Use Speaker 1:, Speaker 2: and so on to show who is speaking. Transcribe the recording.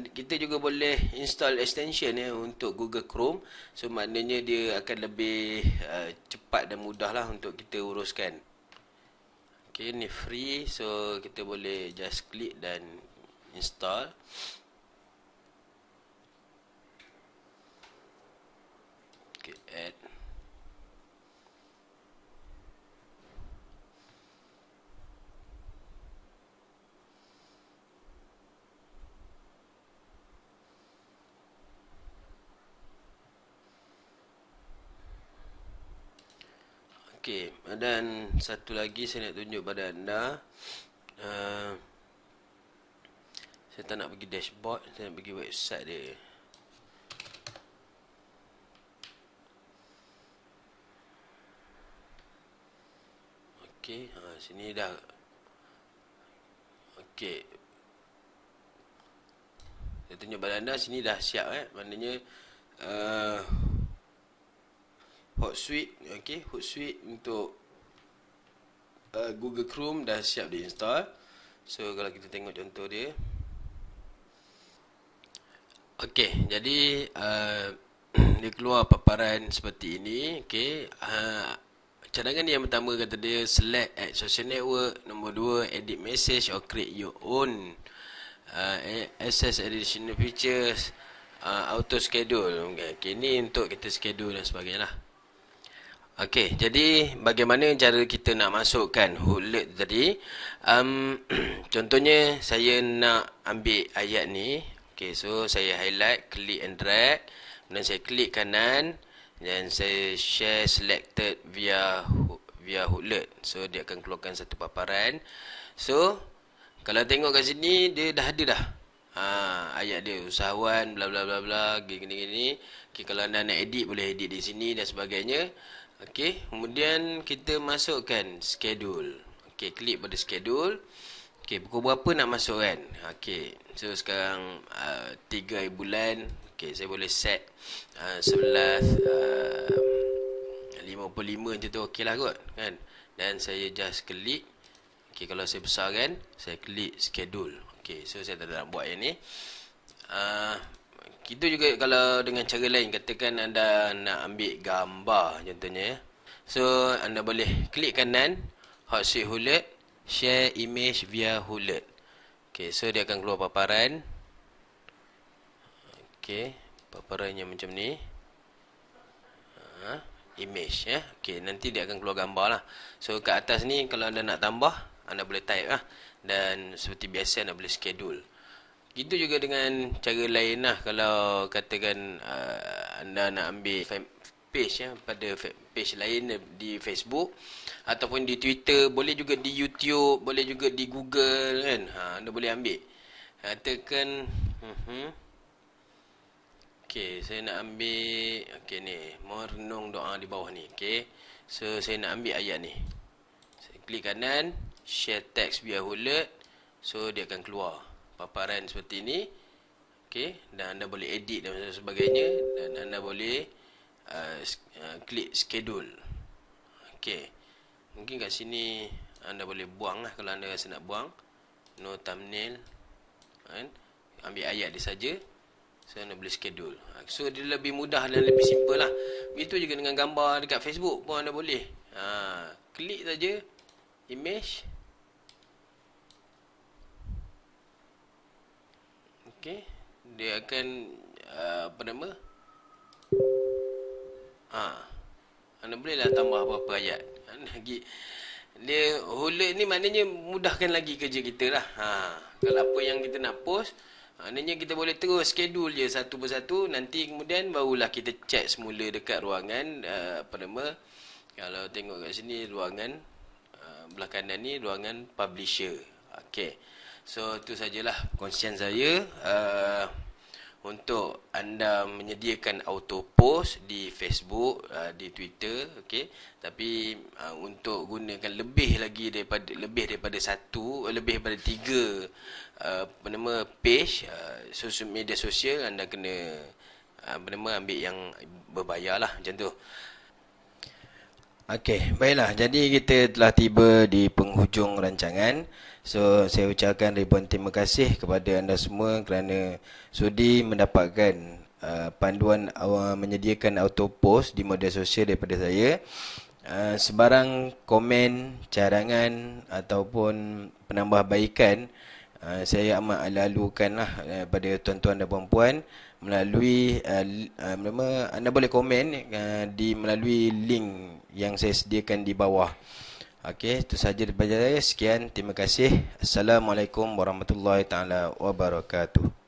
Speaker 1: kita juga boleh install extension ya untuk Google Chrome. So maknanya dia akan lebih uh, cepat dan mudah lah untuk kita uruskan. Okay, ni free. So kita boleh just klik dan install. Okay, add. Okey, dan satu lagi saya nak tunjuk pada anda. Uh, saya tak nak pergi dashboard, saya nak pergi website dia. Okey, ha, sini dah. Okey. Saya tunjuk pada anda, sini dah siap eh. Maknanya, uh, Hotsuite okey Hotsuite untuk uh, Google Chrome dah siap diinstal. So kalau kita tengok contoh dia. Okey jadi uh, dia keluar paparan seperti ini okey uh, cadangan yang pertama kata dia select add social network. Nombor dua edit message or create your own uh, access additional features uh, auto schedule. Okey okay, ni untuk kita schedule dan sebagainya lah Okey, jadi bagaimana cara kita nak masukkan hoodlet tadi? Um, contohnya saya nak ambil ayat ni. Okey, so saya highlight, klik and drag. Kemudian saya klik kanan dan saya share selected via via hoodlet. So dia akan keluarkan satu paparan. So kalau tengok kat sini dia dah ada dah. Ha, ayat dia usahawan bla bla bla bla gini gini. Okey, kalau anda nak edit boleh edit di sini dan sebagainya. Okey, kemudian kita masukkan schedule. Okey, klik pada schedule. Okey, pukul berapa nak masuk kan? Okey, so sekarang uh, 3 bulan. Okey, saya boleh set uh, 11 uh, 55 macam tu okey lah kot kan. Dan saya just klik. Okey, kalau saya besarkan, saya klik schedule. Okey, so saya tak nak buat yang ni. Uh, kita juga kalau dengan cara lain katakan anda nak ambil gambar contohnya ya. So anda boleh klik kanan hot hullet share image via hullet. Okey so dia akan keluar paparan. Okey paparannya macam ni. Ha, image ya. Okey nanti dia akan keluar gambar lah. So kat atas ni kalau anda nak tambah anda boleh type lah dan seperti biasa anda boleh schedule. Itu juga dengan cara lain lah kalau katakan uh, anda nak ambil page ya pada page lain di Facebook ataupun di Twitter, boleh juga di YouTube, boleh juga di Google kan. Ha anda boleh ambil. Katakan uh-huh. Okey, saya nak ambil okey ni, merenung doa di bawah ni. Okey. So saya nak ambil ayat ni. Saya klik kanan, share text via hullet. So dia akan keluar paparan seperti ini okey dan anda boleh edit dan sebagainya dan anda boleh uh, uh, klik schedule. Okey mungkin kat sini anda boleh buang lah kalau anda rasa nak buang. No thumbnail kan? Ambil ayat dia saja so anda boleh schedule. So dia lebih mudah dan lebih simple lah. Itu juga dengan gambar dekat Facebook pun anda boleh. Ha, klik saja image Okey, dia akan uh, apa nama? Ha. Anda bolehlah tambah apa-apa ayat. Lagi dia hullet ni maknanya mudahkan lagi kerja kita lah. Ha. Kalau apa yang kita nak post, maknanya kita boleh terus schedule je satu persatu. Nanti kemudian barulah kita check semula dekat ruangan uh, apa nama? Kalau tengok kat sini ruangan uh, belah kanan ni ruangan publisher. Okey. So itu sajalah kongsian saya uh, untuk anda menyediakan auto post di Facebook, uh, di Twitter, okey. Tapi uh, untuk gunakan lebih lagi daripada lebih daripada satu, lebih daripada tiga uh, apa nama page uh, sosial media sosial anda kena uh, apa nama ambil yang berbayar lah macam tu. Okey, baiklah. Jadi kita telah tiba di penghujung rancangan. So, saya ucapkan ribuan terima kasih kepada anda semua kerana sudi mendapatkan uh, panduan uh, menyediakan auto post di media sosial daripada saya. Uh, sebarang komen, carangan ataupun penambahbaikan uh, saya amat lalukan lah uh, pada tuan-tuan dan puan-puan melalui uh, uh, anda boleh komen uh, di melalui link yang saya sediakan di bawah. Okey, itu saja daripada saya. Sekian, terima kasih. Assalamualaikum warahmatullahi taala wabarakatuh.